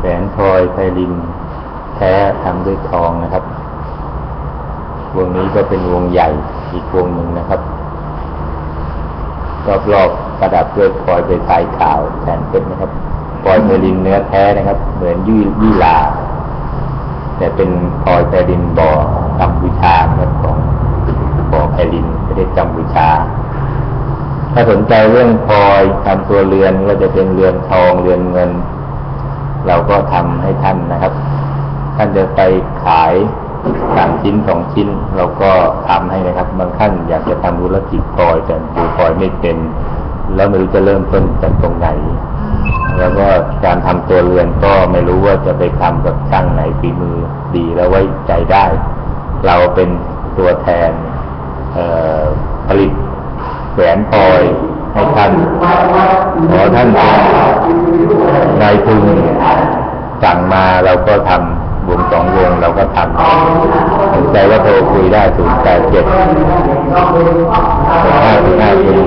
แหวนพลอยไพลินแท้ทำด้วยทองนะครับ วงนี้ก็เป็นวงใหญ่อีกวงหนึ่งนะครับรอบๆประดับด้วยพลอยไปทายขาวแทนเพชรนะครับพลอยไพลินเนื้อแท้นะครับ เหมือนยี่ยี่ลา แต่เป็นพลอยไพลินบ่อกัมพูชาครับของบ่อไพลินประเทศกัมพูชาถ้าสนใจเรื่องพลอยทำตัวเรือนก็จะเป็นเรือนทองเรือนเงิน เราก็ทำให้ท่านนะครับ ท่านจะไปขายสามชิ้นสองชิ้น เราก็ทำให้นะครับ บางท่านอยากจะทำธุรกิจพลอยแต่ดูพลอยไม่เป็น แล้วไม่รู้จะเริ่มต้นจากตรงไหน แล้วก็การทำตัวเรือนก็ไม่รู้ว่าจะไปทำกับช่างไหนฝีมือดีแล้วไว้ใจได้ เราเป็นตัวแทนผลิตแหวนพลอยให้ท่านขอท่าน พึ่งสั่งมาเราก็ทำวงสองวงเราก็ทำสนใว่าโทรคุยได้ศูนย์แปดเจ็ดห้าห้าศูน